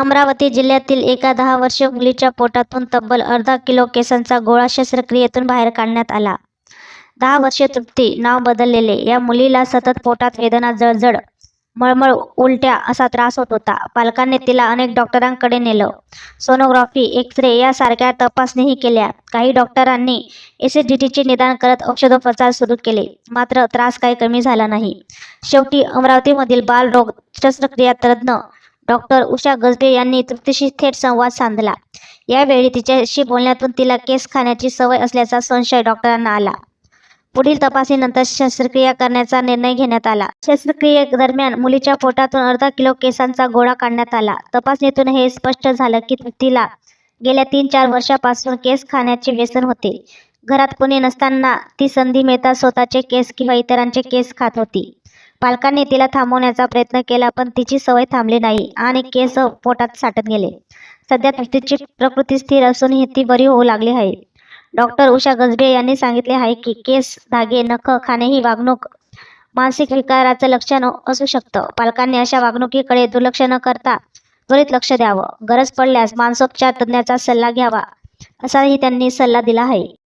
अमरावती जिल्ह्यातील एका दहा वर्षीय मुलीच्या पोटातून तब्बल अर्धा किलो केसांचा गोळा शस्त्रक्रियेतून बाहेर काढण्यात आला. दहा वर्षीय तृप्ती नाव बदललेले. या मुलीला सतत पोटात वेदना जळजळ मळमळ उलट्या असा त्रास होत होता. पालकांनी तिला अनेक डॉक्टरांकडे नेलं. सोनोग्राफी एक्सरे यासारख्या तपासणीही केल्या. काही डॉक्टरांनी एसिडिटीचे निदान करत औषधोपचार सुरू केले. मात्र त्रास काही कमी झाला नाही. शेवटी अमरावतीमधील बालरोग शस्त्रक्रिया तज्ज्ञ डॉक्टर उषा गजबे यांनी तृप्तीशी थेट संवाद साधला. यावेळी तिच्याशी बोलण्यातून तिला केस खाण्याची सवय असल्याचा संशय डॉक्टरांना आला. पुढील तपासणीनंतर शस्त्रक्रिया करण्याचा निर्णय घेण्यात आला. शस्त्रक्रियेदरम्यान मुलीच्या पोटातून अर्धा किलो केसांचा गोळा काढण्यात आला. तपासणीतून हे स्पष्ट झालं की तिला गेल्या तीन चार वर्षापासून केस खाण्याचे व्यसन होते. घरात कोणी नसताना ती संधी मिळता स्वतःचे केस किंवा इतरांचे केस खात होती. पालकांनी तिला थांबवण्याचा प्रयत्न केला पण तिची सवय थांबली नाही आणि केस पोटात साठत गेले. सध्या तिची प्रकृती स्थिर असूनही ती बरी होऊ लागली आहे. डॉक्टर उषा गजबे यांनी सांगितले आहे की केस धागे नख खाणे ही वागणूक मानसिक विकाराचं लक्षण असू शकतं. पालकांनी अशा वागणुकीकडे दुर्लक्ष न करता त्वरित लक्ष द्यावं. गरज पडल्यास मानसोपचार तज्ज्ञाचा सल्ला घ्यावा असाही त्यांनी सल्ला दिला आहे.